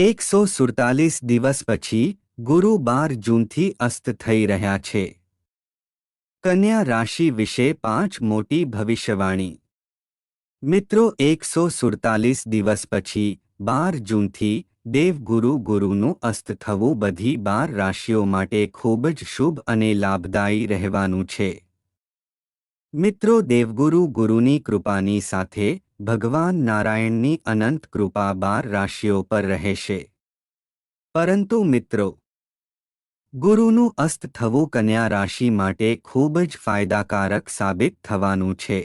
એકસો સુડતાલીસ દિવસ પછી ગુરુ બાર જૂનથી અસ્ત થઈ રહ્યા છે. કન્યા રાશિ વિશે પાંચ મોટી ભવિષ્યવાણી. મિત્રો, એકસો સુડતાલીસ દિવસ પછી બાર જૂનથી દેવગુરુ ગુરુનું અસ્ત થવું બધી બાર રાશિઓ માટે ખૂબ જ શુભ અને લાભદાયી રહેવાનું છે. મિત્રો, દેવગુરુ ગુરુની કૃપાની સાથે ભગવાન નારાયણની અનંત કૃપા બાર રાશિઓ પર રહેશે પરંતુ મિત્રો, ગુરુનું અસ્ત થવું કન્યા રાશિ માટે ખૂબ જ ફાયદાકારક સાબિત થવાનું છે.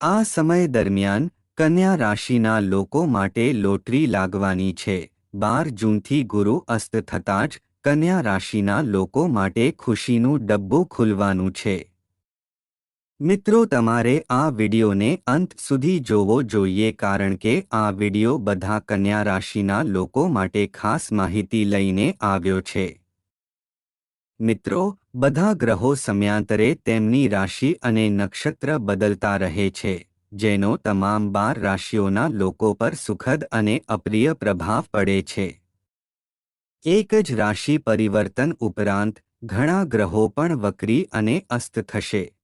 આ સમય દરમિયાન કન્યા રાશિના લોકો માટે લોટરી લાગવાની છે. બાર જૂનથી ગુરુ અસ્ત થતાં જ કન્યા રાશિના લોકો માટે ખુશીનું ડબ્બું ખુલવાનું છે. મિત્રો, તમારે આ વિડિયોને અંત સુધી જોવો જોઈએ કારણ કે આ વિડિયો બધા કન્યા રાશિના લોકો માટે ખાસ માહિતી લઈને આવ્યો છે. મિત્રો, બધા ગ્રહો સમયાંતરે તેમની રાશિ અને નક્ષત્ર બદલતા રહે છે, જેનો તમામ બાર રાશિઓના લોકો પર સુખદ અને અપ્રિય પ્રભાવ પડે છે. એક જ રાશિ પરિવર્તન ઉપરાંત, ઘણા ગ્રહો પણ વક્રી અને અસ્ત થશે.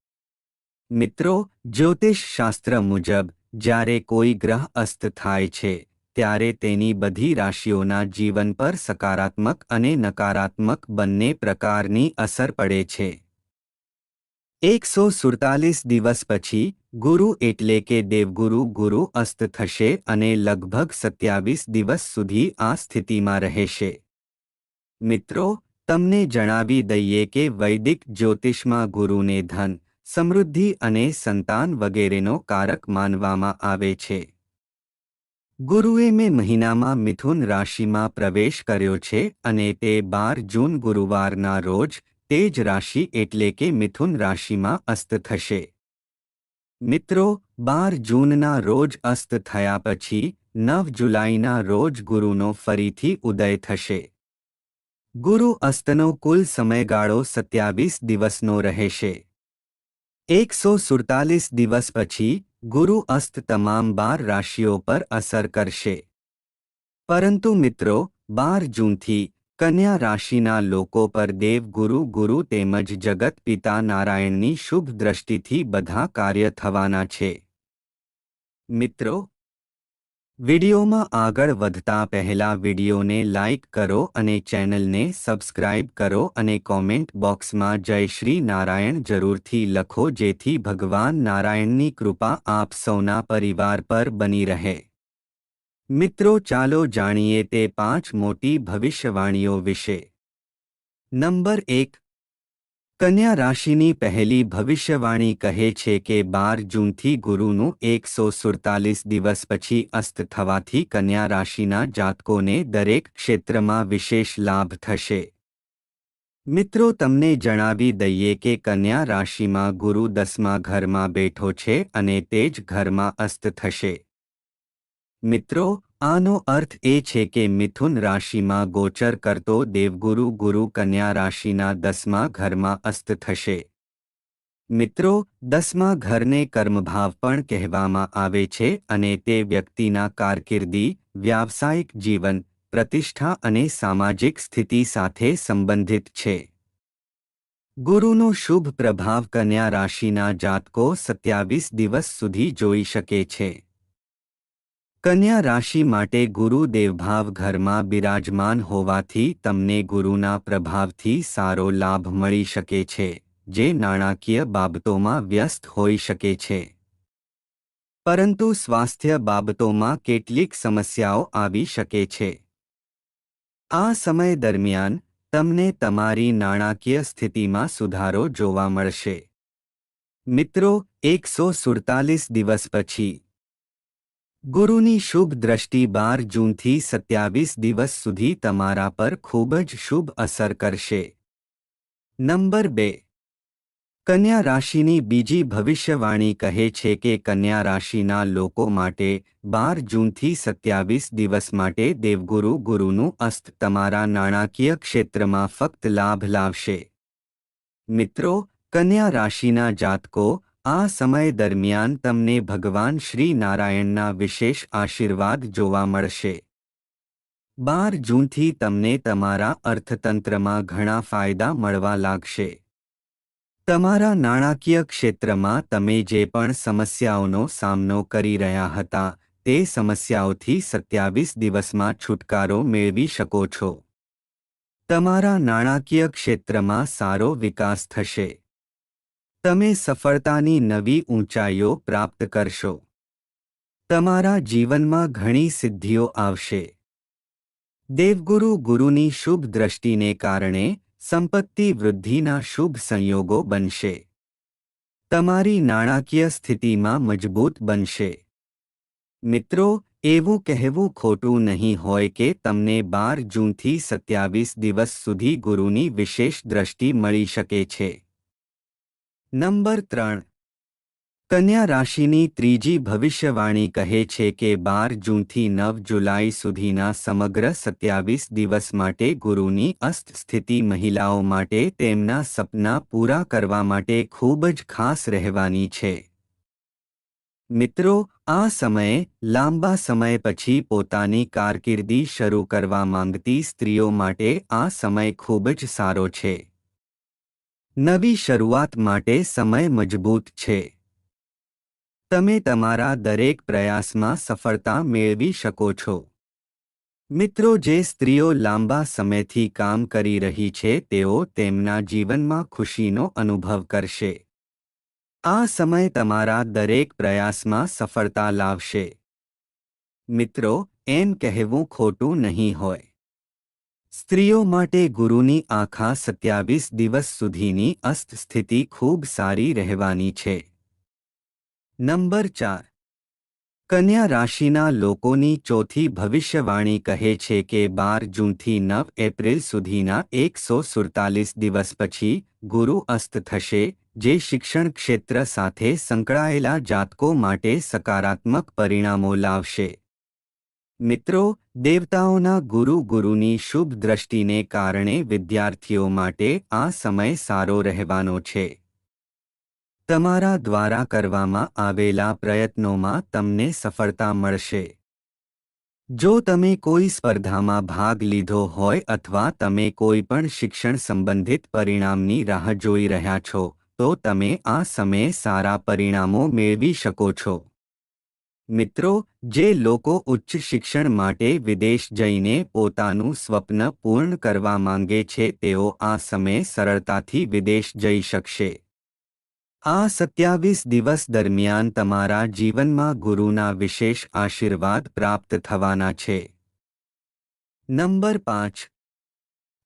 મિત્રો જ્યોતિષ શાસ્ત્ર મુજબ, જ્યારે કોઈ ગ્રહ અસ્ત થાય છે, ત્યારે તેની બધી રાશિઓના જીવન પર સકારાત્મક અને નકારાત્મક બંને પ્રકારની અસર પડે છે. એકસો સુડતાલીસ દિવસ પછી, ગુરુ એટલે કે દેવગુરુ ગુરુ અસ્ત થશે અને લગભગ સત્યાવીસ દિવસ સુધી આ સ્થિતિમાં રહેશે. મિત્રો, તમને જણાવી દઈએ કે વૈદિક જ્યોતિષમાં ગુરુને ધન સમૃદ્ધિ અને સંતાન વગેરેનો કારક માનવામાં આવે છે. ગુરુએ મે મહિનામાં મિથુન રાશિમાં પ્રવેશ કર્યો છે અને તે બાર જૂન ગુરુવારના રોજ તે જ રાશિ એટલે કે મિથુન રાશિમાં અસ્ત થશે. મિત્રો, બાર જૂનના રોજ અસ્ત થયા પછી નવ જુલાઈના રોજ ગુરુનો ફરીથી ઉદય થશે. ગુરુ અસ્તનો કુલ સમયગાળો સત્યાવીસ દિવસનો રહેશે. એકસો સુડતાલીસ દિવસ પછી, ગુરુ અસ્ત તમામ બાર રાશિઓ પર અસર કરશે. પરંતુ મિત્રો, બાર જૂનથી, કન્યા રાશિના લોકો પર દેવ ગુરુ ગુરુ તેમજ જગત પિતા નારાયણની શુભ દ્રષ્ટિથી બધા કાર્ય થવાના છે. મિત્રો વિડિયોમાં આગળ વધતા પહેલા વિડિયોને લાઇક કરો અને ચેનલને સબસ્ક્રાઇબ કરો અને કોમેન્ટ બોક્સમાં જય શ્રી નારાયણ જરૂરથી લખો જેથી ભગવાન નારાયણની કૃપા આપ સૌના પરિવાર પર બની રહે. મિત્રો ચાલો જાણીએ તે પાંચ મોટી ભવિષ્યવાણીઓ વિશે. નંબર એક કન્યા રાશિની પહેલી ભવિષ્યવાણી કહે છે કે બાર જૂનથી ગુરુનું એકસો સુડતાલીસ દિવસ પછી અસ્ત થવાથી કન્યા રાશિના જાતકોને દરેક ક્ષેત્રમાં વિશેષ લાભ થશે. મિત્રો, તમને જણાવી દઈએ કે કન્યા રાશિમાં ગુરુ દસમા ઘરમાં બેઠો છે અને તે જ ઘરમાં અસ્ત થશે. મિત્રો આનો અર્થ એ છે કે મિથુન રાશિમાં ગોચર કરતો દેવગુરુ ગુરુ કન્યા રાશિના દસમા ઘરમાં અસ્ત થશે. મિત્રો, દસમા ઘરને કર્મભાવ પણ કહેવામાં આવે છે અને તે વ્યક્તિના કારકિર્દી, વ્યાવસાયિક જીવન, પ્રતિષ્ઠા અને સામાજિક સ્થિતિ સાથે સંબંધિત છે. ગુરુનો શુભ પ્રભાવ કન્યા રાશિના જાતકો સત્યાવીસ દિવસ સુધી જોઈ શકે છે. કન્યા રાશિ માટે ગુરુ દેવભાવ ઘરમાં બિરાજમાન હોવાથી તમને ગુરુના પ્રભાવથી સારો લાભ મળી શકે છે, જે નાણાકીય બાબતોમાં વ્યસ્ત હોઈ શકે છે. પરંતુ સ્વાસ્થ્ય બાબતોમાં કેટલીક સમસ્યાઓ આવી શકે છે. આ સમય દરમિયાન, તમને તમારી નાણાકીય સ્થિતિમાં સુધારો જોવા મળશે. મિત્રો, એકસો સુડતાલીસ દિવસ પછી ગુરુની શુભ દ્રષ્ટિ બાર જૂનથી સત્યાવીસ દિવસ સુધી તમારા પર ખૂબ જ શુભ અસર કરશે. નંબર બે. કન્યા રાશિની બીજી ભવિષ્યવાણી કહે છે કે કન્યા રાશિના લોકો માટે બાર જૂનથી સત્યાવીસ દિવસ માટે દેવગુરુ ગુરુનું અસ્ત તમારા નાણાકીય ક્ષેત્રમાં ફક્ત લાભ લાવશે. મિત્રો, કન્યા રાશિના જાતકો આ સમય દરમિયાન તમને ભગવાન શ્રી નારાયણના વિશેષ આશીર્વાદ જોવા મળશે. બાર જૂનથી તમને તમારા અર્થતંત્રમાં ઘણા ફાયદા મળવા લાગશે. તમારા નાણાકીય ક્ષેત્રમાં તમે જે પણ સમસ્યાઓનો સામનો કરી રહ્યા હતા, તે સમસ્યાઓથી સત્યાવીસ દિવસમાં છુટકારો મેળવી શકો છો. તમારા નાણાકીય ક્ષેત્રમાં સારો વિકાસ થશે. તમે સફળતાની નવી ઊંચાઈઓ પ્રાપ્ત કરશો. તમારા જીવનમાં ઘણી સિદ્ધિઓ આવશે. દેવગુરુ ગુરુની શુભ દ્રષ્ટિને કારણે સંપત્તિ વૃદ્ધિના શુભ સંયોગો બનશે. તમારી નાણાકીય સ્થિતિમાં મજબૂત બનશે. મિત્રો, એવું કહેવું ખોટું નહીં હોય કે તમને બાર જૂનથી સત્યાવીસ દિવસ સુધી ગુરુની વિશેષ દ્રષ્ટિ મળી શકે છે. નંબર ત્રણ. કન્યા રાશિની ત્રીજી ભવિષ્યવાણી કહે છે કે બાર જૂનથી નવ જુલાઈ સુધીના સમગ્ર સત્યાવીસ દિવસ માટે ગુરુની અસ્ત સ્થિતિ મહિલાઓ માટે તેમના સપના પૂરા કરવા માટે ખૂબ જ ખાસ રહેવાની છે. મિત્રો, આ સમયે, લાંબા સમય પછી પોતાની કારકિર્દી શરૂ કરવા માંગતી સ્ત્રીઓ માટે આ સમય ખૂબ જ સારો છે. નવી શરૂઆત માટે સમય મજબૂત છે. તમે તમારા દરેક પ્રયાસમાં સફળતા મેળવી શકો છો. મિત્રો, જે સ્ત્રીઓ લાંબા સમયથી કામ કરી રહી છે, તેઓ તેમના જીવનમાં ખુશીનો અનુભવ કરશે. આ સમય તમારા દરેક પ્રયાસમાં સફળતા લાવશે. મિત્રો, એમ કહેવું ખોટું નહીં હોય. સ્ત્રીઓ માટે ગુરુની આખા સત્યાવીસ દિવસ સુધીની અસ્ત સ્થિતિ ખૂબ સારી રહેવાની છે. નંબર ચાર. કન્યા રાશિના લોકોની ચોથી ભવિષ્યવાણી કહે છે કે બાર જૂનથી નવ એપ્રિલ સુધીના એકસો સુડતાલીસ દિવસ પછી ગુરુ અસ્ત થશે, જે શિક્ષણ ક્ષેત્ર સાથે સંકળાયેલા જાતકો માટે સકારાત્મક પરિણામો લાવશે. મિત્રો, દેવતાઓના ગુરુ ગુરુની શુભ દ્રષ્ટિને કારણે વિદ્યાર્થીઓ માટે આ સમય સારો રહેવાનો છે. તમારા દ્વારા કરવામાં આવેલા પ્રયત્નોમાં તમને સફળતા મળશે. જો તમે કોઈ સ્પર્ધામાં ભાગ લીધો હોય અથવા તમે કોઈ પણ શિક્ષણ સંબંધિત પરિણામની રાહ જોઈ રહ્યા છો, તો તમે આ સમયે સારા પરિણામો મેળવી શકો છો. મિત્રો, જે લોકો ઉચ્ચ શિક્ષણ માટે વિદેશ જઈને પોતાનું સ્વપ્ન પૂર્ણ કરવા માંગે છે, તેઓ આ સમયે સરળતાથી વિદેશ જઈ શકશે. આ સત્યાવીસ દિવસ દરમિયાન તમારા જીવનમાં ગુરુના વિશેષ આશીર્વાદ પ્રાપ્ત થવાના છે. નંબર પાંચ.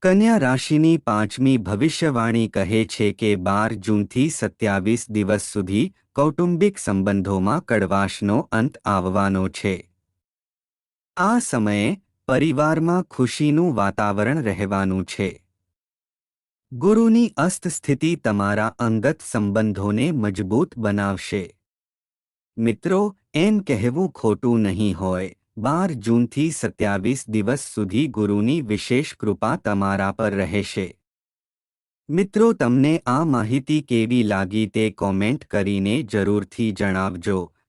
કન્યા રાશિની પાંચમી ભવિષ્યવાણી કહે છે કે બાર જૂનથી સત્યાવીસ દિવસ સુધી કૌટુંબિક સંબંધોમાં કડવાશનો અંત આવવાનો છે. આ સમયે પરિવારમાં ખુશીનું વાતાવરણ રહેવાનું છે. ગુરુની અસ્ત સ્થિતિ તમારા અંગત સંબંધોને મજબૂત બનાવશે. મિત્રો, એમ કહેવું ખોટું નહીં હોય. બાર જૂનથી સત્યાવીસ દિવસ સુધી ગુરુની વિશેષ કૃપા તમારા પર રહેશે. મિત્રો, તમને આ માહિતી કેવી લાગી તે કોમેન્ટ કરીને જરૂરથી જણાવજો.